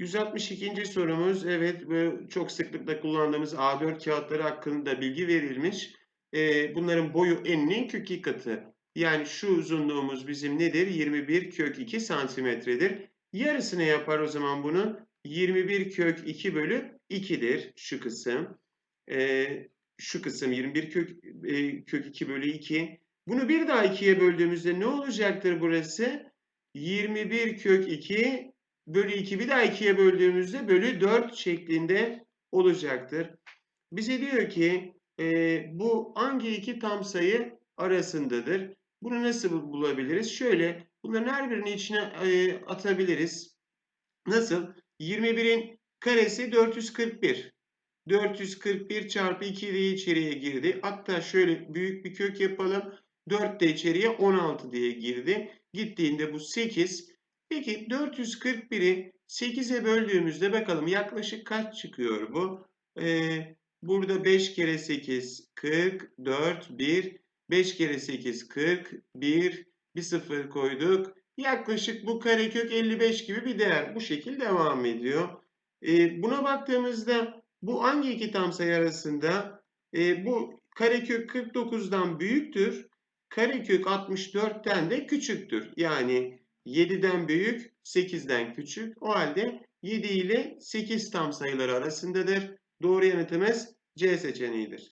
162. sorumuz evet çok sıklıkla kullandığımız A4 kağıtları hakkında bilgi verilmiş. Ee, bunların boyu eninin kök 2 katı. Yani şu uzunluğumuz bizim nedir? 21 kök 2 santimetredir. Yarısını yapar o zaman bunun. 21 kök 2 bölü 2'dir şu kısım. Ee, şu kısım 21 kök, e, kök 2 bölü 2. Bunu bir daha 2'ye böldüğümüzde ne olacaktır burası? 21 kök 2 bölü 2 bir daha 2'ye böldüğümüzde bölü 4 şeklinde olacaktır. Bize diyor ki e, bu hangi iki tam sayı arasındadır? Bunu nasıl bulabiliriz? Şöyle bunların her birini içine e, atabiliriz. Nasıl? 21'in karesi 441. 441 çarpı 2 de içeriye girdi. Hatta şöyle büyük bir kök yapalım. 4 de içeriye 16 diye girdi. Gittiğinde bu 8. Peki 441'i 8'e böldüğümüzde bakalım yaklaşık kaç çıkıyor bu? Ee, burada 5 kere 8 40, 4, 1. 5 kere 8 40, 1, bir sıfır koyduk. Yaklaşık bu karekök 55 gibi bir değer. Bu şekil devam ediyor. Ee, buna baktığımızda bu hangi iki tam sayı arasında? Ee, bu karekök 49'dan büyüktür. Karekök 64'ten de küçüktür. Yani 7'den büyük, 8'den küçük. O halde 7 ile 8 tam sayıları arasındadır. Doğru yanıtımız C seçeneğidir.